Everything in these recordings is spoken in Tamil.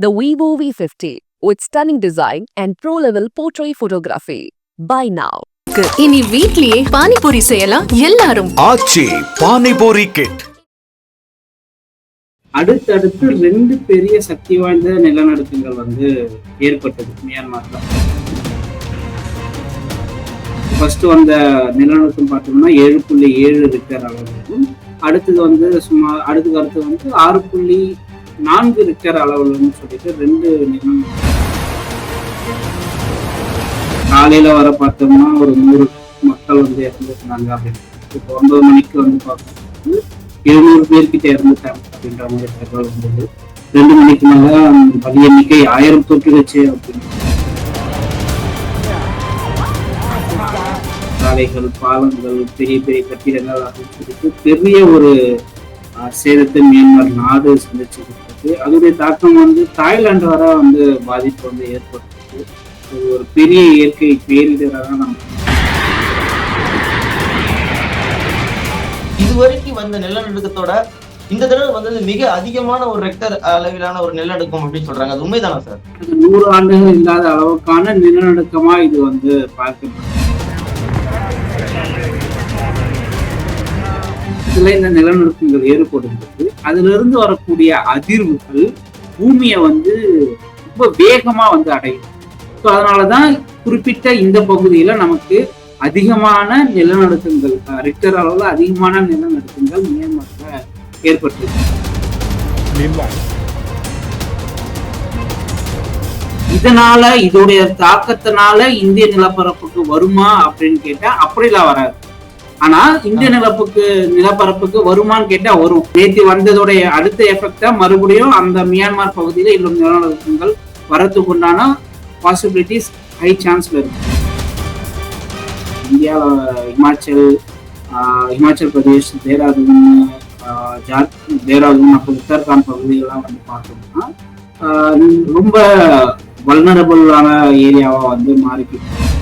The Vivo V50 with stunning design and pro-level portrait photography. Buy now. இனி வீட்லயே பானிபூரி செய்யலாம் எல்லாரும் ஆச்சி பானிபூரி கிட் அடுத்தடுத்து ரெண்டு பெரிய சக்தி வாய்ந்த நிலநடுக்கங்கள் வந்து ஏற்பட்டது மியான்மர்ல ஃபர்ஸ்ட் வந்த நிலநடுக்கம் பார்த்தோம்னா ஏழு புள்ளி ஏழு ரிக்டர் அளவுக்கும் அடுத்தது வந்து சுமார் அடுத்தது அடுத்து வந்து ஆறு புள்ளி நான்கு ரிக்டர் அளவுலன்னு சொல்லிட்டு ரெண்டு நிலம் காலையில வர பார்த்தோம்னா ஒரு நூறு மக்கள் வந்து இறந்துருந்தாங்க அப்படின்னு. இப்போ ஒன்பது மணிக்கு வந்து பார்க்கும்போது எழுநூறு பேர்கிட்ட இறந்துட்டாங்க அப்படின்ற மாதிரி தகவல் வந்தது. ரெண்டு மணிக்கு மேல பலி எண்ணிக்கை ஆயிரம் தொட்டுடுச்சு அப்படின்னு. சாலைகள் பாலங்கள் பெரிய பெரிய கட்டிடங்கள் அப்படின்னு சொல்லிட்டு பெரிய ஒரு சேதத்தை மியான்மர் நாடு சந்திச்சிருக்கு இருக்கு. அதோடைய தாக்கம் வந்து தாய்லாந்து வர வந்து பாதிப்பு வந்து ஏற்பட்டிருக்கு. இது ஒரு பெரிய இயற்கை பேரிடராக நம்ம இதுவரைக்கும் வந்த நிலநடுக்கத்தோட இந்த தடவை வந்தது மிக அதிகமான ஒரு ரெக்டர் அளவிலான ஒரு நிலநடுக்கம் அப்படின்னு சொல்றாங்க. அது உண்மைதானா சார்? அது நூறு ஆண்டுகள் இல்லாத அளவுக்கான நிலநடுக்கமா இது வந்து பார்க்கப்படுது இதுல இந்த நிலநடுக்கங்கள் ஏற்படும்போது அதுல இருந்து வரக்கூடிய அதிர்வுகள் பூமியை வந்து ரொம்ப வேகமா வந்து அடையும். ஸோ அதனாலதான் குறிப்பிட்ட இந்த பகுதியில நமக்கு அதிகமான நிலநடுக்கங்கள் ரிக்டர் அளவுல அதிகமான நிலநடுக்கங்கள் மியான்மர்ல ஏற்பட்டிருக்கு. இதனால இதோடைய தாக்கத்தினால இந்திய நிலப்பரப்புக்கு வருமா அப்படின்னு கேட்டா அப்படிலாம் வராது. ஆனா இந்திய நிலப்புக்கு நிலப்பரப்புக்கு வருமான்னு கேட்டா வரும். நேற்று வந்ததோடைய அடுத்த எஃபெக்டா மறுபடியும் அந்த மியான்மர் பகுதியில இன்னும் நிலநடுக்கங்கள் வரத்துக்கு உண்டான பாசிபிலிட்டிஸ் ஹை சான்ஸ் வரும். இந்தியாவில் இமாச்சல் ஆஹ், இமாச்சல் பிரதேஷ் தேராதூன் ஆஹ், ஜார் தேராதூன் அப்புறம் உத்தரகாண்ட் பகுதிகள்லாம் வந்து பார்த்தோம்னா ரொம்ப வல்னரபுளான ஏரியாவா வந்து மாறிக்கிட்டு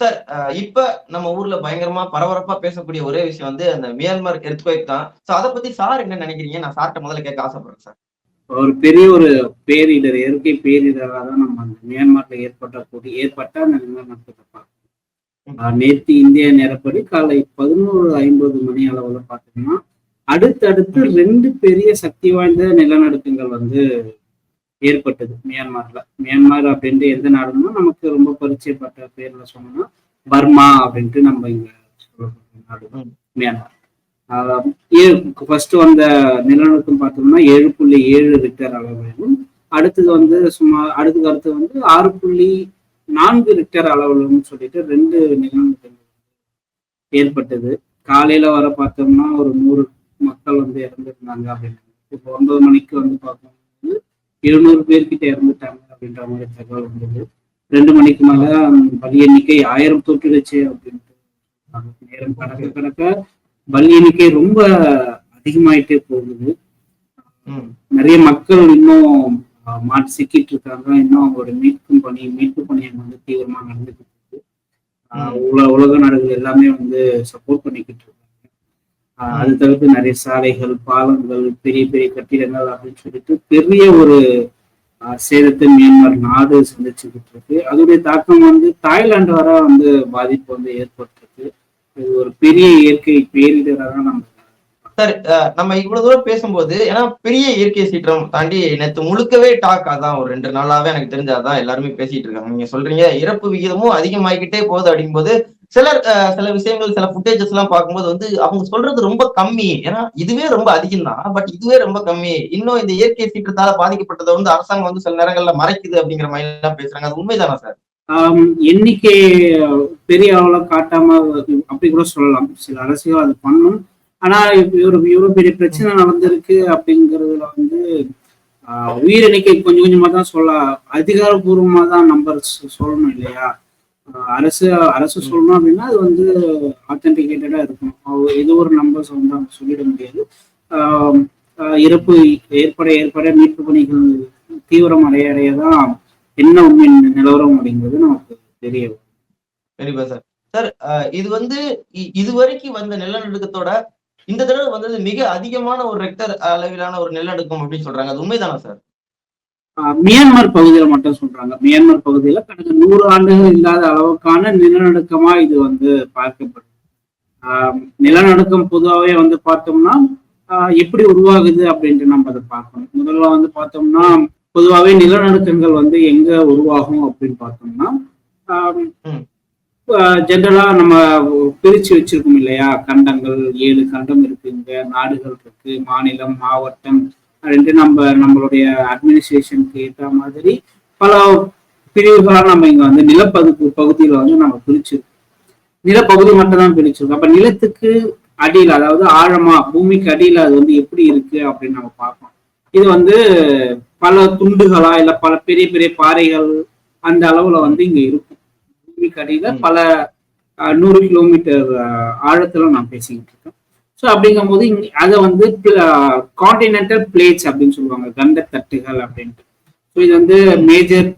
சார் இப்ப நம்ம ஊர்ல பயங்கரமா பரபரப்பா பேசக்கூடிய ஒரே விஷயம் வந்து அந்த மியான்மர் எர்த்குவேக் தான். சோ அதை பத்தி சார் என்ன நினைக்கிறீங்க? நான் சார்ட்ட முதல்ல கேட்க ஆசைப்படுறேன் சார் ஒரு பெரிய ஒரு பேரிடர் இயற்கை பேரிடராக தான் நம்ம அந்த மியான்மர்ல ஏற்பட்ட கூடி ஏற்பட்ட அந்த நிலநடுக்கத்தை பார்க்கணும் நேற்று இந்திய நேரப்படி காலை பதினோரு ஐம்பது மணி அளவுல பார்த்தோம்னா அடுத்தடுத்து ரெண்டு பெரிய சக்தி வாய்ந்த நிலநடுக்கங்கள் வந்து ஏற்பட்டது. மியான்மர்ல. மியான்மர் அப்படின்ட்டு எந்த நாடுன்னா நமக்கு ரொம்ப பரிச்சயப்பட்ட பேர்ல சொன்னோம்னா பர்மா அப்படின்ட்டு நம்ம இங்க நாடு. மியான்மர். ஃபர்ஸ்ட் வந்த நிலநடுக்கம் பார்த்தோம்னா ஏழு புள்ளி ஏழு ரிக்டர் அளவிலும் அடுத்தது வந்து சுமார் அடுத்தது அடுத்து வந்து ஆறு புள்ளி நான்கு ரிக்டர் அளவிலும் சொல்லிட்டு ரெண்டு நிலநடுக்கங்கள் ஏற்பட்டது. காலையில வர பார்த்தோம்னா ஒரு நூறு மக்கள் வந்து இறந்துருந்தாங்க அப்படின்னு இப்போ ஒன்பது மணிக்கு வந்து பார்க்கும்போது எழுநூறு பேர்கிட்ட இறந்துட்டாங்க அப்படின்ற மாதிரி தகவல் வந்தது. ரெண்டு மணிக்கு மேல பலி எண்ணிக்கை ஆயிரம் தொட்டுடுச்சு அப்படின்ட்டு. நேரம் கடக்க கடக்க பலி எண்ணிக்கை ரொம்ப அதிகமாயிட்டே போகுது. நிறைய மக்கள் இன்னும் மாட்டி சிக்கிட்டு இருக்காங்க. இன்னும் அவங்களோட மீட்கும் பணி மீட்பு பணி அங்க வந்து தீவிரமா நடந்துகிட்டு இருக்கு. உலக நாடுகள் எல்லாமே வந்து சப்போர்ட் பண்ணிக்கிட்டு இருக்காங்க. அது தவிர்த்து நிறைய சாலைகள் பாலங்கள் பெரிய பெரிய கட்டிடங்கள் அப்படின்னு சொல்லிட்டு பெரிய ஒரு சேதத்தை மியான்மர் நாடு சந்திச்சுக்கிட்டு இருக்கு. அதோடைய தாக்கம் வந்து தாய்லாந்து வர வந்து பாதிப்பு வந்து ஏற்பட்டிருக்கு. இது ஒரு பெரிய இயற்கை பேரிடராக நம்ம சார் நம்ம இவ்வளவு தூரம் பேசும்போது ஏன்னா பெரிய இயற்கை சீற்றம் தாண்டி நேற்று முழுக்கவே டாக் அதான் ஒரு ரெண்டு நாளாவே எனக்கு தெரிஞ்சாதான் எல்லாருமே பேசிட்டு இருக்காங்க. நீங்க சொல்றீங்க இறப்பு விகிதமும் அதிகமாகிக்கிட்டே போகுது அப்படிங்கும்போது சிலர் சில விஷயங்கள் சில ஃபுட்டேஜஸ் எல்லாம் பார்க்கும்போது வந்து அவங்க சொல்றது ரொம்ப கம்மி. ஏன்னா இதுவே ரொம்ப அதிகம் தான் பட் இதுவே ரொம்ப கம்மி. இன்னும் இந்த இயற்கை சீற்றத்தால பாதிக்கப்பட்டதை வந்து அரசாங்கம் வந்து சில நேரங்கள்ல மறைக்குது அப்படிங்கிற மாதிரி எல்லாம் பேசுறாங்க. அது உண்மைதானா சார்? எண்ணிக்கை பெரிய அளவுல காட்டாம அப்படி கூட சொல்லலாம். சில அரசியல் அது பண்ணும். ஆனா இப்ப ஒரு இவ்வளவு பெரிய பிரச்சனை நடந்திருக்கு அப்படிங்கறதுல வந்து ஆஹ், உயிர் எண்ணிக்கை கொஞ்சம் கொஞ்சமா தான் சொல்ல அதிகாரப்பூர்வமா தான் நம்பர் சொல்லணும் இல்லையா? அரசு அரசு சொல்லணும் அப்படின்னா அது வந்து ஆத்தென்டிகேட்டடா இருக்கும். அவங்க ஏதோ ஒரு நம்பர்ஸ் வந்து அவங்க சொல்லிட முடியாது. இறப்பு ஏற்பட ஏற்பட மீட்பு பணிகள் தீவிரம் அடைய அடைய தான் என்ன உண்மையின் நிலவரம் அப்படிங்கிறது நமக்கு தெரிய வரும். கண்டிப்பா சார். சார் இது வந்து இ- இதுவரைக்கும் வந்த நிலநடுக்கத்தோட இந்த தடவை வந்தது மிக அதிகமான ஒரு ரெக்டர் அளவிலான ஒரு நிலநடுக்கம் அப்படின்னு சொல்றாங்க. அது உண்மைதானா சார்? மியான்மர் பகுதியில மட்டும் சொல்றாங்க. மியான்மர் பகுதியில கடந்த நூறு ஆண்டுகள் இல்லாத அளவுக்கான நிலநடுக்கமா இது வந்து பார்க்கப்படுது. நிலநடுக்கம் பொதுவாகவே வந்து பார்த்தோம்னா எப்படி உருவாகுது அப்படின்ட்டு நம்ம அதை பார்க்கணும். முதல்ல வந்து பார்த்தோம்னா பொதுவாகவே நிலநடுக்கங்கள் வந்து எங்க உருவாகும் அப்படின்னு பார்த்தோம்னா. ஜென்ரலா நம்ம பிரிச்சு வச்சிருக்கோம் இல்லையா? கண்டங்கள் ஏழு கண்டம் இருக்குங்க நாடுகள் இருக்கு மாநிலம் மாவட்டம் அப்படின்ட்டு நம்ம நம்மளுடைய அட்மினிஸ்ட்ரேஷனுக்கு ஏற்ற மாதிரி பல பிரிவுகளா நம்ம இங்க வந்து நிலப்பகுதி பகுதியில வந்து நம்ம பிரிச்சிருக்கோம். நிலப்பகுதி மட்டும் தான் பிரிச்சிருக்கோம். அப்ப நிலத்துக்கு அடியில் அதாவது ஆழமா பூமிக்கு அடியில அது வந்து எப்படி இருக்கு அப்படின்னு நம்ம பார்க்கணும். இது வந்து பல துண்டுகளா இல்ல பல பெரிய பெரிய பாறைகள் அந்த அளவுல வந்து இங்க இருக்கும். பூமிக்கு அடியில. பல நூறு கிலோமீட்டர் ஆழத்துல நான் பேசிக்கிட்டு இருக்கேன். ஸோ அப்படிங்கும்போது இங்க அதை வந்து காண்டினென்டல் பிளேட்ஸ் அப்படின்னு சொல்லுவாங்க கண்டத்தட்டுகள் அப்படின்ட்டு. ஸோ இது வந்து மேஜர்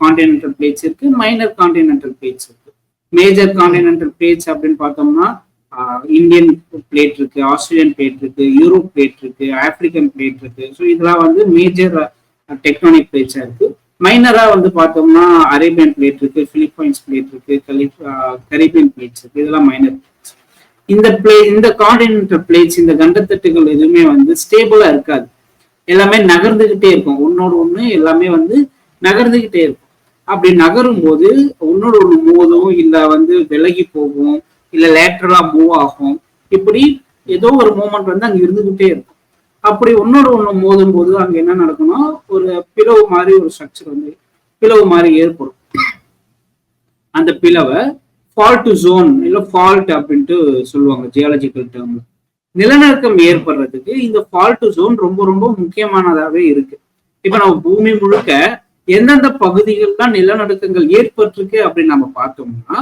காண்டினென்டல் பிளேட்ஸ் இருக்கு மைனர் காண்டினென்டல் பிளேட்ஸ் இருக்கு. மேஜர் காண்டினென்டல் பிளேட்ஸ் அப்படின்னு பார்த்தோம்னா இந்தியன் பிளேட் இருக்கு ஆஸ்திரேலியன் பிளேட் இருக்கு யூரோப் பிளேட் இருக்கு ஆப்பிரிக்கன் பிளேட் இருக்கு. ஸோ இதெல்லாம் வந்து மேஜர் டெக்டானிக் பிளேட்ஸா இருக்கு. மைனரா வந்து பார்த்தோம்னா அரேபியன் பிளேட் இருக்கு பிலிப்பைன்ஸ் பிளேட் இருக்கு கலிப் கரீபியன் பிளேட்ஸ் இருக்கு இதெல்லாம் மைனர் இந்த பிளே இந்த காண்டினென்டல் பிளேட்ஸ் இந்த கண்டத்தட்டுகள் எதுவுமே வந்து ஸ்டேபிளா இருக்காது. எல்லாமே நகர்ந்துகிட்டே இருக்கும். ஒன்னோட ஒண்ணு எல்லாமே வந்து நகர்ந்துகிட்டே இருக்கும். அப்படி நகரும் போது ஒன்னோட ஒண்ணு மோதும் இல்ல வந்து விலகி போகும் இல்ல லேட்டரலா மூவ் ஆகும். இப்படி ஏதோ ஒரு மூமெண்ட் வந்து அங்க இருந்துகிட்டே இருக்கும். அப்படி ஒன்னோட ஒண்ணு மோதும் போது அங்க என்ன நடக்கும்னா ஒரு பிளவு மாதிரி ஒரு ஸ்ட்ரக்சர் வந்து பிளவு மாதிரி ஏற்படும். அந்த பிளவை ஃபால்ட் ஜோன் இல்லை ஃபால்ட் அப்படின்ட்டு சொல்லுவாங்க ஜியாலஜிக்கல் டேர்ம் நிலநடுக்கம் ஏற்படுறதுக்கு இந்த ஃபால்ட் ஜோன் ரொம்ப ரொம்ப முக்கியமானதாகவே இருக்கு. இப்ப நம்ம பூமி முழுக்க எந்தெந்த பகுதிகள் தான் நிலநடுக்கங்கள் ஏற்பட்டிருக்கு அப்படின்னு நம்ம பார்த்தோம்னா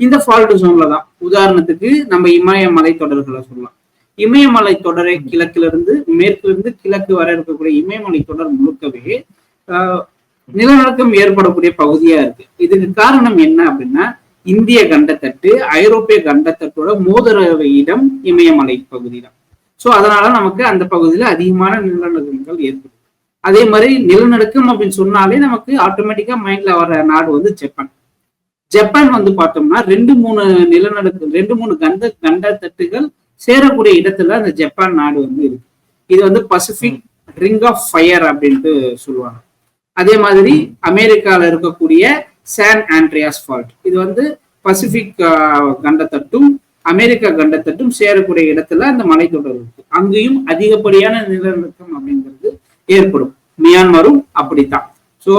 இந்த ஃபால்ட் ஜோன்ல தான். உதாரணத்துக்கு நம்ம இமயமலை மலைத்தொடர்களை சொல்லலாம். இமயமலை தொடரை கிழக்குல இருந்து மேற்குல இருந்து கிழக்கு வர இருக்கக்கூடிய இமயமலை தொடர் முழுக்கவே நிலநடுக்கம் ஏற்படக்கூடிய பகுதியா இருக்கு. இதுக்கு காரணம் என்ன அப்படின்னா இந்திய கண்டத்தட்டு ஐரோப்பிய கண்டத்தட்டோட மோதிர இடம் இமயமலை பகுதி தான் ஸோ அதனால நமக்கு அந்த பகுதியில அதிகமான நிலநடுக்கங்கள் ஏற்படும். அதே மாதிரி நிலநடுக்கம் அப்படின்னு சொன்னாலே நமக்கு ஆட்டோமேட்டிக்கா மைண்ட்ல வர நாடு வந்து ஜப்பான். ஜப்பான் வந்து பார்த்தோம்னா ரெண்டு மூணு நிலநடுக்கம் ரெண்டு மூணு கண்ட கண்டத்தட்டுகள் சேரக்கூடிய இடத்துல அந்த ஜப்பான் நாடு வந்து இருக்கு. இது வந்து பசிபிக் ரிங் ஆஃப் ஃபயர் அப்படின்ட்டு சொல்லுவாங்க. அதே மாதிரி அமெரிக்கால இருக்கக்கூடிய சான் ஆண்ட்ரியாஸ் ஃபால்ட் இது வந்து பசிபிக் ஆஹ், uh, கண்டத்தட்டும் அமெரிக்கா கண்டத்தட்டும் சேரக்கூடிய இடத்துல அந்த மலைத்தொடர் இருக்கு. அங்கேயும் அதிகப்படியான நிலநடுக்கம் அப்படிங்கிறது ஏற்படும். மியான்மரும் அப்படித்தான். ஸோ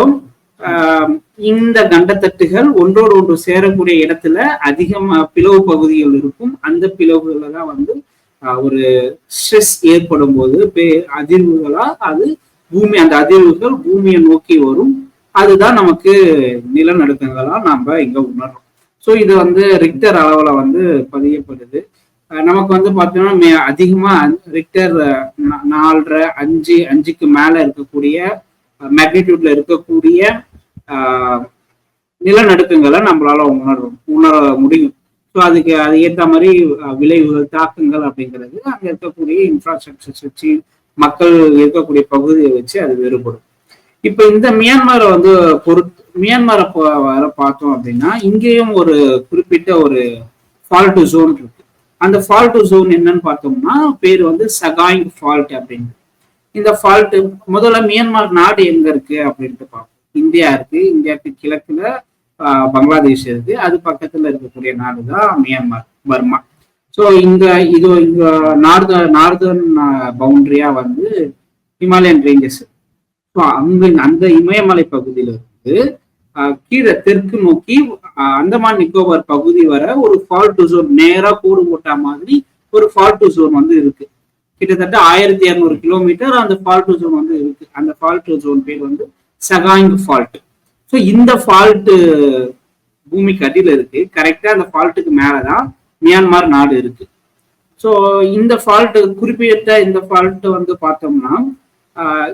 um, இந்த கண்டத்தட்டுகள் ஒன்றோடு ஒன்று சேரக்கூடிய இடத்துல அதிகமா uh, பிளவு பகுதிகள் இருக்கும். அந்த பிளவுகள்ல தான் வந்து uh, ஒரு ஸ்ட்ரெஸ் ஏற்படும் போது பே- அதிர்வுகளா அது பூமி அந்த அதிர்வுகள் பூமியை நோக்கி வரும். அதுதான் நமக்கு நிலநடுக்கங்களா நாம இங்க உணர்றோம். ஸோ இது வந்து ரிக்டர் அளவுல வந்து பதியப்படுது. நமக்கு வந்து பார்த்தோம்னா மே- அதிகமா ரிக்டர் நாலரை அஞ்சு அஞ்சுக்கு மேல இருக்கக்கூடிய மேக்னிடியூட்ல இருக்கக்கூடிய நிலநடுக்கங்களை நம்மளால உணரும் உணர முடியும். ஸோ அதுக்கு அது ஏற்ற மாதிரி விளைவுகள் தாக்கங்கள் அப்படிங்கிறது அங்கே இருக்கக்கூடிய இன்ஃப்ராஸ்ட்ரக்சர்ஸ் வச்சு மக்கள் இருக்கக்கூடிய பகுதியை வச்சு அது வேறுபடும். இப்ப இந்த மியான்மரை வந்து பொறுத்து மியான்மரை வர பார்த்தோம் அப்படின்னா இங்கேயும் ஒரு குறிப்பிட்ட ஒரு ஃபால்ட் ஜோன் இருக்கு. அந்த ஃபால்ட் ஜோன் என்னன்னு பார்த்தோம்னா பேர் வந்து சகாயிங் ஃபால்ட் அப்படின்னு இந்த ஃபால்ட் முதல்ல மியான்மர் நாடு எங்க இருக்கு அப்படின்ட்டு பார்ப்போம். இந்தியா இருக்கு இந்தியாவுக்கு கிழக்குல பங்களாதேஷ் இருக்கு. அது பக்கத்துல இருக்கக்கூடிய நாடு தான் மியான்மர் பர்மா. ஸோ இந்த இது இங்க நார்த நார்தர்ன் பவுண்டரியா வந்து ஹிமாலயன் ரேஞ்சஸ் அந்த அந்த இமயமலை பகுதியில இருந்து கீழே தெற்கு நோக்கி அந்தமான் நிக்கோபார் பகுதி வர ஒரு ஃபால்ட் ஜோன் நேரா கூடு போட்ட மாதிரி ஒரு ஃபால்ட் ஜோன் வந்து இருக்கு. கிட்டத்தட்ட ஆயிரத்தி இரநூறு கிலோமீட்டர் அந்த ஃபால்ட் ஜோன் வந்து இருக்கு. அந்த ஃபால்ட் ஜோன் பேர் வந்து சகாயிங் ஃபால்ட் ஸோ இந்த ஃபால்ட் பூமிக்கு அடியில இருக்கு. கரெக்டா அந்த ஃபால்ட்டுக்கு மேலதான் மியான்மர் நாடு இருக்கு. ஸோ இந்த ஃபால்ட் குறிப்பிட்ட இந்த ஃபால்ட் வந்து பார்த்தோம்னா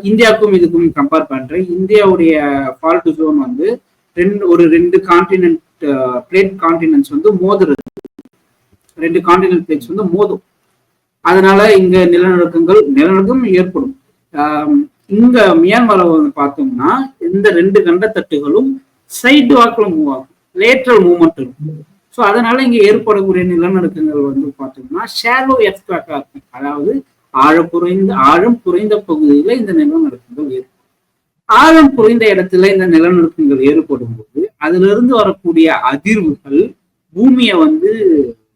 இந்தியாவுக்கும் இதுக்கும் கம்பேர் பண்றேன். இந்தியாவுடைய ஃபால்ட் ஜோன் வந்து ரெண்டு ஒரு ரெண்டு கான்டினென்ட் பிளேட் கான்டினென்ட்ஸ் வந்து மோதுறது. ரெண்டு கான்டினென்ட் பிளேட்ஸ் வந்து மோதும். அதனால இங்க நிலநடுக்கங்கள் நிலநடுக்கம் ஏற்படும். இங்க மியான்மரை வந்து பார்த்தோம்னா இந்த ரெண்டு கண்டத்தட்டுகளும் சைடு வாக்கில் மூவ் ஆகும். லேட்ரல் மூவ்மெண்ட் இருக்கும். ஸோ அதனால இங்க ஏற்படக்கூடிய நிலநடுக்கங்கள் வந்து பார்த்தோம்னா ஷேலோ எர்த்குவாக்கா இருக்கும். அதாவது ஆழம் குறைந்த ஆழம் குறைந்த பகுதியில இந்த நிலநடுக்கங்கள் ஏற்படும். ஆழம் குறைந்த இடத்துல இந்த நிலநடுக்கங்கள் ஏற்படும் போது அதுல இருந்து வரக்கூடிய அதிர்வுகள் பூமியை வந்து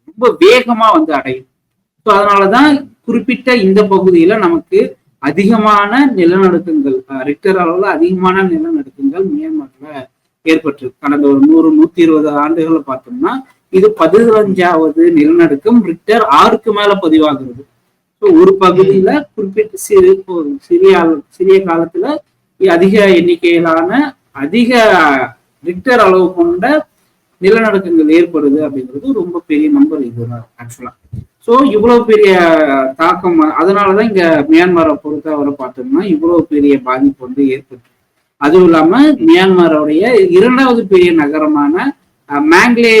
ரொம்ப வேகமா வந்து அடையும். ஸோ அதனாலதான் குறிப்பிட்ட இந்த பகுதியில நமக்கு அதிகமான நிலநடுக்கங்கள் ரிக்டர் அளவுல அதிகமான நிலநடுக்கங்கள் மியான்மர்ல ஏற்பட்டிருக்கு. கடந்த ஒரு நூறு நூத்தி இருபது ஆண்டுகளை பார்த்தோம்னா இது பதினஞ்சாவது நிலநடுக்கம் ரிக்டர் ஆறுக்கு மேல பதிவாகிறது. ஒரு பகுதியில குறிப்பிட்ட சிறு சிறிய சிறிய காலத்துல அதிக எண்ணிக்கையிலான அதிக ரிக்டர் அளவு கொண்ட நிலநடுக்கங்கள் ஏற்படுது அப்படிங்கிறது ரொம்ப பெரிய நம்பர் இதுதான் ஆக்சுவலா ஸோ இவ்வளவு பெரிய தாக்கம் அதனாலதான் இங்க மியான்மரை பொறுத்தவரை பார்த்தோம்னா இவ்வளவு பெரிய பாதிப்பு வந்து ஏற்பட்டு. அதுவும் இல்லாம மியான்மருடைய இரண்டாவது பெரிய நகரமான மேங்லே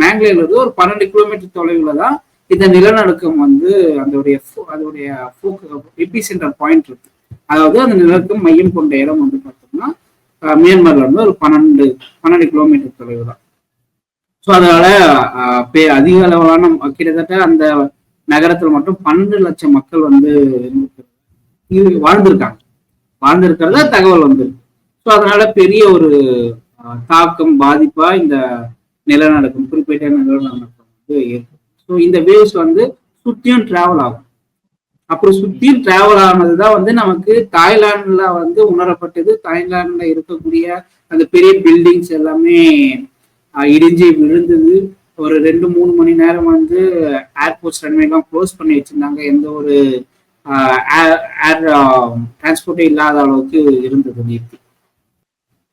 மேங்லேல இருந்து ஒரு பன்னெண்டு கிலோமீட்டர் தொலைவுல தான் இந்த நிலநடுக்கம் வந்து அதோடைய ஃபோ- அதோடைய எபி சென்டர் பாயிண்ட் இருக்கு. அதாவது அந்த நிலநடுக்கம் மையம் கொண்ட இடம் வந்து பார்த்தோம்னா மியான்மர்ல இருந்து ஒரு பன்னெண்டு பன்னெண்டு கிலோமீட்டர் தொலைவு தான். ஸோ அதனால அஹ், பே- அதிக அளவிலான கிட்டத்தட்ட அந்த நகரத்தில் மட்டும் பன்னெண்டு லட்சம் மக்கள் வந்து வாழ்ந்திருக்காங்க. வாழ்ந்திருக்கிறதா தகவல் வந்திருக்கு ஸோ அதனால பெரிய ஒரு தாக்கம் பாதிப்பா இந்த நிலநடுக்கம் குறிப்பிட்ட நிலநடுக்கம் வந்து ஏற்படும் ஸோ இந்த வேவ்ஸ் வந்து சுத்தியும் டிராவல் ஆகும். அப்புறம் சுத்தியும் டிராவல் ஆனதுதான் வந்து நமக்கு தாய்லாந்துல வந்து உணரப்பட்டது. தாய்லாந்துல இருக்கக்கூடிய அந்த பெரிய பில்டிங்ஸ் எல்லாமே இடிஞ்சு விழுந்தது. ஒரு ரெண்டு மூணு மணி நேரம் வந்து ஏர்போர்ட்ஸ் ரன்வேலாம் க்ளோஸ் பண்ணி வச்சிருந்தாங்க. எந்த ஒரு ஏர் டிரான்ஸ்போர்ட்டே இல்லாத அளவுக்கு இருந்தது நேற்று.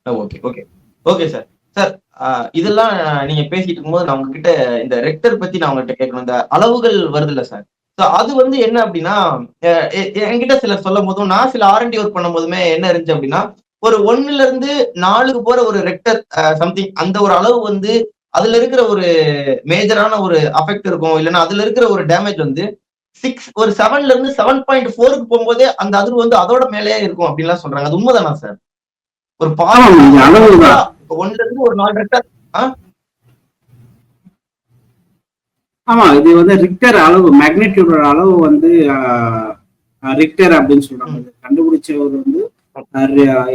Okay okay okay sir sir இதெல்லாம் நீங்க பேசிட்டு இருக்கும்போது நான் உங்ககிட்ட இந்த ரெக்டர் பத்தி நான் உங்ககிட்ட கேட்கணும். இந்த அளவுகள் வருது இல்ல சார் ஸோ அது வந்து என்ன அப்படின்னா என்கிட்ட சிலர் சொல்லும் போதும் நான் சில ஆர்என்டி ஒர்க் பண்ணும் போதுமே என்ன இருந்துச்சு அப்படின்னா ஒரு ஒன்னுல இருந்து நாலுக்கு போற ஒரு ரெக்டர் சம்திங் அந்த ஒரு அளவு வந்து அதுல இருக்கிற ஒரு மேஜரான ஒரு அஃபெக்ட் இருக்கும். இல்லைன்னா அதுல இருக்கிற ஒரு டேமேஜ் வந்து சிக்ஸ் ஒரு செவன்ல இருந்து செவன் பாயிண்ட் ஃபோருக்கு போகும்போதே அந்த அதிர்வு வந்து அதோட மேலேயே இருக்கும் அப்படின்லாம் சொல்றாங்க. அது உண்மைதானா சார் ஒரு ஆமாம், இப்போ ஒண்ணுல இருந்து ஒரு நாலு ரெக்டர் ஆமா இது வந்து ரிக்டர் அளவு மேக்னிடியூடோட அளவு வந்து ரிக்டர் அப்படின்னு சொல்றாங்க. கண்டுபிடிச்சவர் வந்து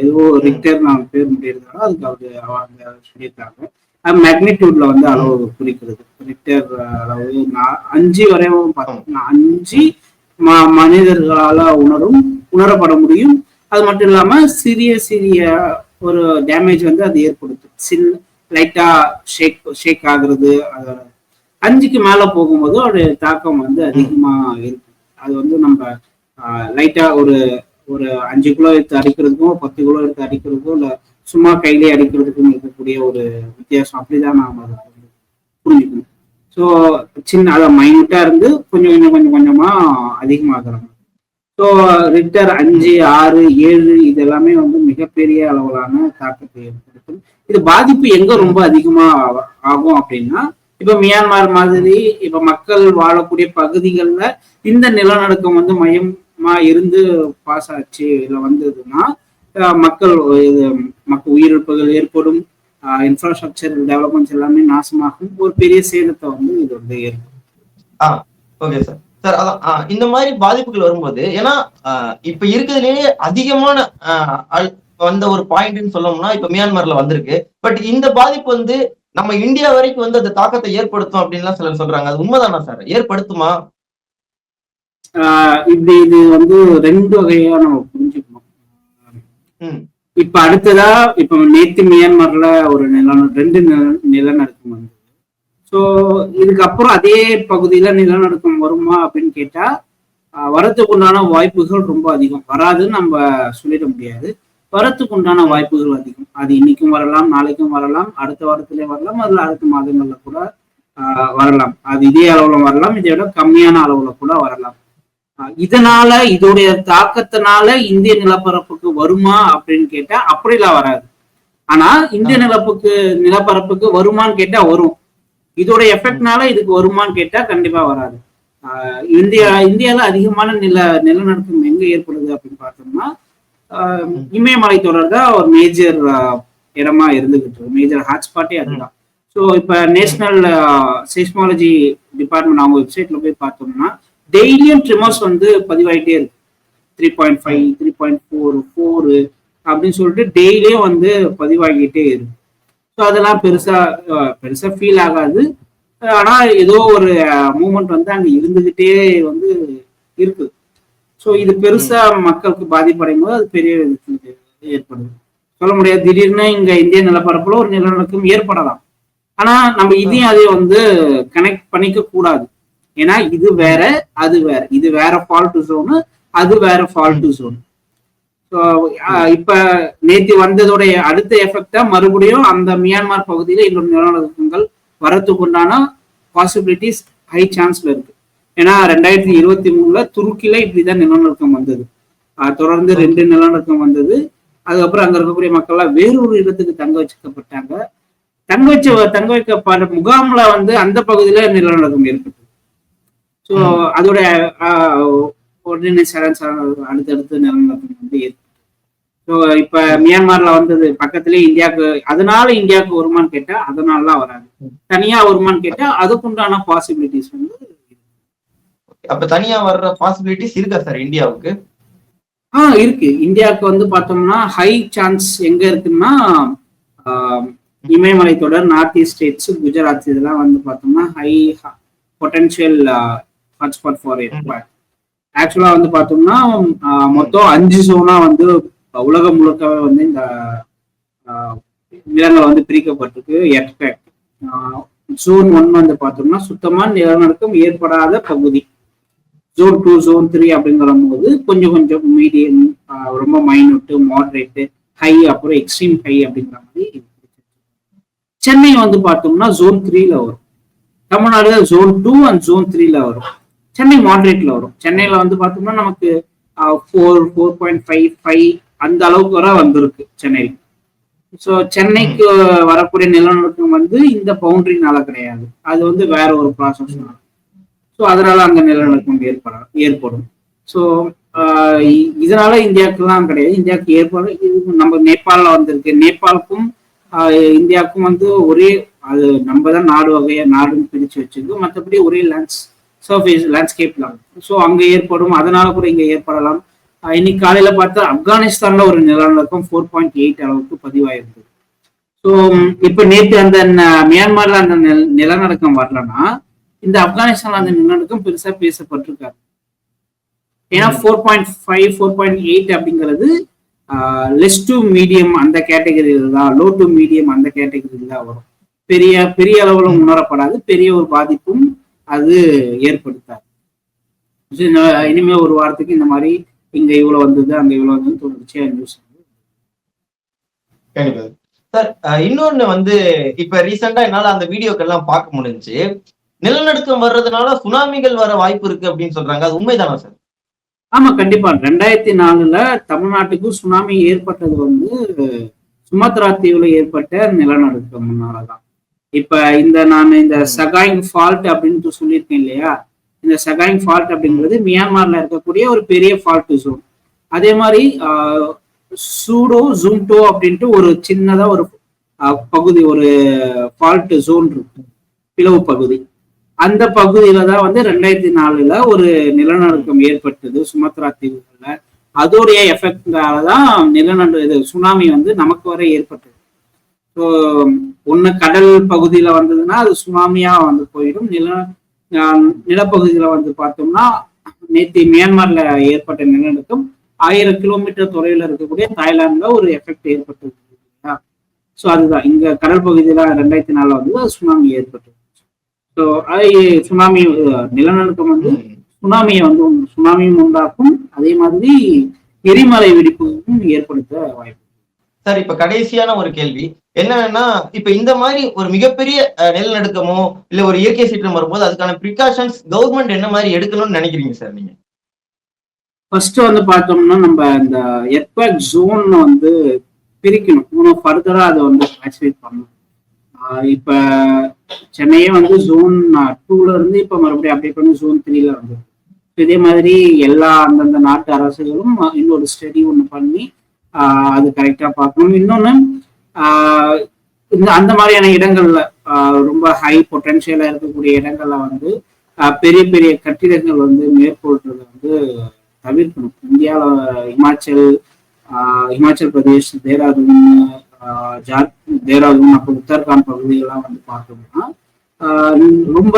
ஏதோ ரிக்டர் நான் பேர் முடியிருந்தாலும் அதுக்கு அவரு அவங்க சொல்லியிருக்காங்க. மேக்னிடியூட்ல வந்து அளவு குறிக்கிறது. ரிக்டர் அளவு அஞ்சு வரையும் பார்த்தோம்னா அஞ்சு மனிதர்களால உணரும் உணரப்பட முடியும். அது மட்டும் இல்லாம சிறிய சிறிய ஒரு டேமேஜ் வந்து அது ஏற்படுத்தும். சில் லைட்டா ஷேக் ஷேக் ஆகுறது அதோட அஞ்சுக்கு மேல போகும்போது ஒரு தாக்கம் வந்து அதிகமா இருக்கும். அது வந்து நம்ம லைட்டா ஒரு ஒரு அஞ்சு கிலோ எடுத்து அடிக்கிறதுக்கும் பத்து கிலோ எடுத்து அடிக்கிறதுக்கும் இல்ல சும்மா கையிலே அடிக்கிறதுக்கும் இருக்கக்கூடிய ஒரு வித்தியாசம் அப்படிதான் நாம அதை புரிஞ்சுக்கணும். ஸோ சின்ன அதை மைனூட்டா இருந்து கொஞ்சம் கொஞ்சம் கொஞ்சம் கொஞ்சமா அதிகமாகிறாங்க ஸோ ரிக்டர் அஞ்சு ஆறு ஏழு இது எல்லாமே வந்து மிகப்பெரிய அளவிலான தாக்கத்தை ஏற்படுத்தும். இது பாதிப்பு எங்க ரொம்ப அதிகமா ஆகும் அப்படின்னா இப்ப மியான்மர் மாதிரி இப்ப மக்கள் வாழக்கூடிய பகுதிகள்ல இந்த நிலநடுக்கம் வந்து மையமா இருந்து பாஸ் ஆச்சு இதில் வந்ததுன்னா மக்கள் இது மக்கள் உயிரிழப்புகள் ஏற்படும் இன்ஃப்ராஸ்ட்ரக்சர் டெவலப்மெண்ட்ஸ் எல்லாமே நாசமாகும். ஒரு பெரிய சேதத்தை வந்து இது வந்து ஏற்படும் ஓகே சார் சார் அதான் இந்த மாதிரி பாதிப்புகள் வரும்போது ஏன்னா இப்ப இருக்கிறதுலேயே அதிகமான வந்த ஒரு பாயிண்ட்னு சொல்லணும்னா இப்ப மியான்மர்ல வந்திருக்கு. பட் இந்த பாதிப்பு வந்து நம்ம இந்தியா வரைக்கும் வந்து அந்த தாக்கத்தை ஏற்படுத்தும் அப்படின்லாம் சிலர் சொல்றாங்க. அது உண்மைதானா சார் ஏற்படுத்துமா? இப்படி இது வந்து ரெண்டு வகையா நம்ம புரிஞ்சுக்கணும். இப்ப அடுத்ததா இப்ப நேத்து மியான்மர்ல ஒரு நில ரெண்டு நில- நிலநடுக்கம் வந்தது. ஸோ இதுக்கப்புறம் அதே பகுதியில நிலநடுக்கம் வருமா அப்படின்னு கேட்டா ஆஹ் வரதுக்கு உண்டான வாய்ப்புகள் ரொம்ப அதிகம். வராதுன்னு நம்ம சொல்லிட முடியாது. வரத்துக்கு உண்டான வாய்ப்புகள் அதிகம். அது இன்னைக்கும் வரலாம் நாளைக்கும் வரலாம் அடுத்த வாரத்திலே வரலாம் அதுல அடுத்த மாதங்கள்ல கூட வரலாம். அது இதே அளவுல வரலாம் இதை விட கம்மியான அளவுல கூட வரலாம். இதனால இதோடைய தாக்கத்தினால இந்திய நிலப்பரப்புக்கு வருமா அப்படின்னு கேட்டா அப்படிலாம் வராது. ஆனா இந்திய நிலப்புக்கு நிலப்பரப்புக்கு வருமான்னு கேட்டா வரும். இதோட எஃபெக்ட்னால இதுக்கு வருமான்னு கேட்டா கண்டிப்பா வராது. இந்தியா இந்தியால அதிகமான நில நிலநடுக்கம் எங்க ஏற்படுது அப்படின்னு பார்த்தோம்னா இமயமலை தொடர் தான் ஒரு மேஜர் இடமா இருந்துகிட்டு இருக்கு. மேஜர் ஹாட்ஸ்பாட்டே அதுதான். ஸோ இப்போ நேஷனல் சைஸ்மாலஜி டிபார்ட்மெண்ட் அவங்க வெப்சைட்ல போய் பார்த்தோம்னா டெய்லியும் ட்ரிமர்ஸ் வந்து பதிவாயிட்டே இருக்கு. Three point five three point four four அப்படின்னு சொல்லிட்டு டெய்லியும் வந்து பதிவாகிட்டே இருக்கு. ஸோ அதெல்லாம் பெருசா பெருசா ஃபீல் ஆகாது. ஆனா ஏதோ ஒரு மூமெண்ட் வந்து அங்க இருந்துகிட்டே வந்து இருக்குது ஸோ இது பெருசா மக்களுக்கு பாதிப்படையும் போது அது பெரிய ஏற்படுது. சொல்ல முடியாது. திடீர்னு இங்க இந்திய நிலப்பரப்புல ஒரு நிலநடுக்கம் ஏற்படலாம். ஆனா நம்ம இதையும் அதையும் வந்து கனெக்ட் பண்ணிக்க கூடாது. ஏன்னா இது வேற அது வேற. இது வேற ஃபால்ட் ஜோனு அது வேற ஃபால்ட் ஜோன் இப்ப நேத்து வந்ததோடைய அடுத்த எஃபெக்டா மறுபடியும் அந்த மியான்மர் பகுதியில இன்னொரு நிலநடுக்கங்கள் வரத்துக்கு உண்டான பாசிபிலிட்டிஸ் ஹை சான்ஸ்ல இருக்கு. ஏன்னா ரெண்டாயிரத்தி இருபத்தி மூணுல துருக்கில இப்படிதான் நிலநடுக்கம் வந்தது. தொடர்ந்து ரெண்டு நிலநடுக்கம் வந்தது. அதுக்கப்புறம் அங்க இருக்கக்கூடிய மக்கள்லாம் வேறொரு இடத்துக்கு தங்க வச்சுக்கப்பட்டாங்க தங்க வச்சு தங்க வைக்கப்பட்ட முகாம்ல வந்து அந்த பகுதியில நிலநடுக்கம் ஏற்பட்டது. ஸோ அதோட ஆஹ், உடனே சரண் அடுத்தடுத்து நிலநடுக்கம் வந்து ஏற்பட்டது. ஸோ இப்ப மியான்மர்ல வந்தது பக்கத்திலே இந்தியாவுக்கு அதனால இந்தியாவுக்கு வருமான்னு கேட்டா அதனாலலாம் வராது. தனியா வருமான்னு கேட்டா அதுக்குண்டான பாசிபிலிட்டிஸ் வந்து அப்ப தனியா வர்ற பாசிபிலிட்டிஸ் இருக்கா சார் இந்தியாவுக்கு? ஆ இருக்கு. இந்தியாவுக்கு வந்து பார்த்தோம்னா ஹை சான்ஸ் எங்க இருக்குன்னா இமயமலை தொடர் நார்த் ஈஸ்ட் ஸ்டேட்ஸ் குஜராத் இதெல்லாம் வந்து பார்த்தோம்னா high potential hotspot for earthquake ஆக்சுவலா வந்து பார்த்தோம்னா மொத்தம் அஞ்சு சோனா வந்து உலகம் முழுக்கவே வந்து இந்த நிலங்கள் வந்து பிரிக்கப்பட்டிருக்கு எர்த்குவாக் ஜோன் ஒன் வந்து பார்த்தோம்னா சுத்தமா நிலநடுக்கம் ஏற்படாத பகுதி. ஜோன் டூ ஜோன் த்ரீ அப்படிங்கிற போது கொஞ்சம் கொஞ்சம் மீடியம் ரொம்ப மைனூட்டு மாடரேட்டு ஹை அப்புறம் எக்ஸ்ட்ரீம் ஹை அப்படிங்கிற மாதிரி சென்னை வந்து பார்த்தோம்னா ஜோன் த்ரீல வரும். Tamil Nadu zone two and zone த்ரீல வரும். சென்னை மாடரேட்ல வரும். சென்னையில வந்து பார்த்தோம்னா நமக்கு four four point five five அந்த அளவுக்கு வர வந்திருக்கு சென்னையில். ஸோ சென்னைக்கு வரக்கூடிய நிலநடுக்கம் வந்து இந்த பவுண்டரினால கிடையாது. அது வந்து வேற ஒரு ப்ராசஸ்னால ஸோ அதனால அங்க நிலநடுக்கம் ஏற்பட ஏற்படும். ஸோ இதனால இந்தியாவுக்குலாம் கிடையாது. இந்தியாவுக்கு ஏற்படும் இது நம்ம நேபாளில் வந்திருக்கு. நேபாளுக்கும் இந்தியாவுக்கும் வந்து ஒரே அது நம்ம தான் நாடு வகையா நாடுன்னு பிரிச்சு வச்சிருக்கு. மற்றபடி ஒரே லேண்ட்ஸ் சர்ஃபேஸ் லேண்ட்ஸ்கேப் தான் ஸோ அங்க ஏற்படும். அதனால கூட இங்க ஏற்படலாம். இன்னைக்கு காலையில பார்த்தா ஆப்கானிஸ்தான்ல ஒரு நிலநடுக்கம் ஃபோர் பாயிண்ட் எயிட் அளவுக்கு பதிவாயிருந்தது ஸோ இப்ப நேற்று அந்த மியான்மர்ல அந்த நில- நிலநடுக்கம் வரலன்னா இந்த ஆப்கானிஸ்தான்ல அந்த நிலநடுக்கம் பெருசா பேசப்பட்டிருக்காரு ஏன்னா four point five four point eight அப்படிங்கிறது லெஸ் டு மீடியம் அந்த கேட்டகரியில் தான் லோ டு மீடியம் அந்த கேட்டகரியில் தான் வரும். பெரிய பெரிய அளவுல உணரப்படாது. பெரிய ஒரு பாதிப்பும் அது ஏற்படுத்தாது. இனிமே ஒரு வாரத்துக்கு இந்த மாதிரி இங்க இவ்வளவு வந்தது அங்க இவ்வளவு வந்தது தொடர்ச்சியா நியூஸ் கண்டிப்பா. சார் இன்னொன்னு வந்து இப்ப ரீசெண்டா என்னால அந்த வீடியோக்கெல்லாம் பார்க்க முடிஞ்சுச்சு நிலநடுக்கம் வர்றதுனால சுனாமிகள் வர வாய்ப்பு இருக்கு அப்படின்னு சொல்றாங்க. அது உண்மைதானா சார்? ஆமா கண்டிப்பா. ரெண்டாயிரத்தி நாலுல தமிழ்நாட்டுக்கு சுனாமி ஏற்பட்டது வந்து சுமத்ரா தீவுல ஏற்பட்ட நிலநடுக்கம்னாலதான். இப்ப இந்த நான் இந்த சகாயிங் ஃபால்ட் அப்படின்னு சொல்லியிருக்கேன் இல்லையா? இந்த சகாயிங் ஃபால்ட் அப்படிங்கிறது மியான்மர்ல இருக்கக்கூடிய ஒரு பெரிய ஃபால்ட் ஜோன் அதே மாதிரி சூடோ ஜூம்டோ அப்படின்ட்டு ஒரு சின்னதா ஒரு பகுதி ஒரு ஃபால்ட் ஜோன் இருக்கு. பிளவு பகுதி. அந்த பகுதியில தான் வந்து ரெண்டாயிரத்தி நாலுல ஒரு நிலநடுக்கம் ஏற்பட்டது சுமத்ரா தீவுகள்ல. அதோடைய எஃபெக்டால தான் நிலநடு இது சுனாமி வந்து நமக்கு வரை ஏற்பட்டது. ஒன்று கடல் பகுதியில வந்ததுன்னா அது சுனாமியா வந்து போயிடும். நில நிலப்பகுதியில வந்து பார்த்தோம்னா நேற்று மியான்மர்ல ஏற்பட்ட நிலநடுக்கம். ஆயிரம் கிலோமீட்டர் தொலைவில் இருக்கக்கூடிய தாய்லாந்துல ஒரு எஃபெக்ட் ஏற்பட்டது ஸோ அதுதான். இங்க கடல் பகுதியில ரெண்டாயிரத்தி நாலுல வந்து சுனாமி ஏற்பட்டது ஸோ சுனாமி நிலநடுக்கம் வந்து சுனாமியை வந்து சுனாமியும் உண்டாக்கும். அதே மாதிரி எரிமலை வெடிப்புக்கும் ஏற்படுத்த வாய்ப்பு சார் இப்ப கடைசியான ஒரு கேள்வி. என்னன்னா இப்ப இந்த மாதிரி ஒரு மிகப்பெரிய நிலநடுக்கமோ இல்ல ஒரு இயற்கை சீற்றம் வரும்போது அதுக்கான ப்ரிகாஷன்ஸ் கவர்மெண்ட் என்ன மாதிரி எடுக்கணும்னு நினைக்கிறீங்க சார் நீங்க? ஃபர்ஸ்ட் வந்து பார்த்தோம்னா நம்ம இந்த எர்த்வேக் ஜோன் வந்து பிரிக்கணும். இன்னும் ஃபர்தரா அதை வந்து கிளாசிஃபை பண்ணணும். ஆஹ் இப்ப சென்னையே வந்து ஜோன் டூல இருந்து இப்ப மறுபடியும் அப்டேட் பண்ணி ஜோன் த்ரீல வந்து. இதே மாதிரி எல்லா அந்தந்த நாட்டு அரசுகளும் இன்னொரு ஸ்டடி ஒன்று பண்ணி அது கரெக்டா பார்க்கணும். இன்னொன்னு இந்த அந்த மாதிரியான இடங்கள்ல ரொம்ப ஹை பொட்டன்ஷியலா இருக்கக்கூடிய இடங்கள்ல வந்து பெரிய பெரிய கட்டிடங்கள் வந்து மேற்கொள்றது வந்து தவிர்க்கணும். இந்தியாவில் இமாச்சல் இமாச்சல் பிரதேஷ் தேராதூன் ஜார் தேராதூன் அப்புறம் உத்தரகாண்ட் பகுதியெல்லாம் வந்து பார்த்தோம்னா ரொம்ப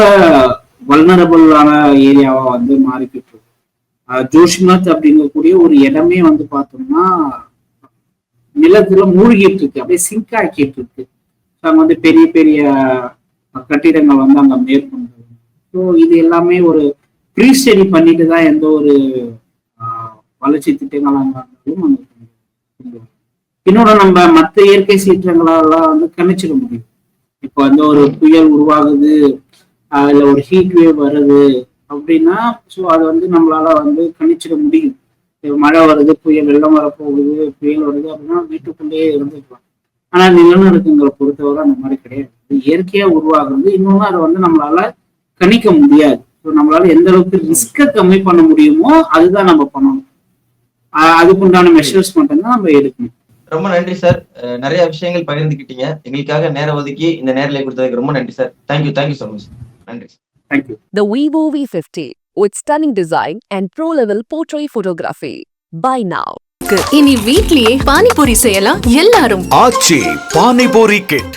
வல்னரபுளான ஏரியாவா வந்து மாறிக்கிட்டு இருக்கு. ஜோஷிநாத் அப்படிங்கக்கூடிய ஒரு இடமே வந்து பார்த்தோம்னா நிலத்துல மூழ்கிட்டு இருக்கு அப்படியே சிங்க் ஆக்கிட்டு இருக்கு. அங்க வந்து பெரிய பெரிய கட்டிடங்கள் வந்து அங்க மேற்கொண்டு ஸோ இது எல்லாமே ஒரு ப்ரீ ஸ்டடி பண்ணிட்டு தான் எந்த ஒரு வளர்ச்சி திட்டங்களாக இருந்தாலும் இன்னொன்று நம்ம மற்ற இயற்கை சீற்றங்களெல்லாம் வந்து கணிச்சிட முடியும். இப்போ வந்து ஒரு புயல் உருவாகுது அதில் ஒரு ஹீட் வேவ் வருது அப்படின்னா ஸோ அதை வந்து நம்மளால வந்து கணிச்சிட முடியும். மழை வருது புயல் வெள்ளம் வரப்போகுது புயல் வருது அப்படின்னா வீட்டுக்குள்ளேயே இருந்துக்கலாம். ஆனா நிலநடுக்கங்களை பொறுத்தவரை அந்த மாதிரி கிடையாது. இயற்கையா உருவாகுது இன்னொன்னு அதை வந்து நம்மளால கணிக்க முடியாது. ஸோ நம்மளால எந்த அளவுக்கு ரிஸ்கை கம்மி பண்ண முடியுமோ அதுதான் நம்ம பண்ணணும். அதுக்குண்டான மெஷர்ஸ் மட்டும்தான் நம்ம எடுக்கணும். ரொம்ப நன்றி சார் நிறைய விஷயங்கள் பகிர்ந்துக்கிட்டீங்க எங்களுக்காக நேரம் ஒதுக்கி இந்த நேரலை கொடுத்ததுக்கு ரொம்ப நன்றி sir thank you thank you so much நன்றி thank you The Vivo V50 with stunning design and pro-level portrait photography. Buy now. இனி வீட்லயே பானிபூரி செய்யலாம் எல்லாரும் ஆச்சி பானிபூரி கிட்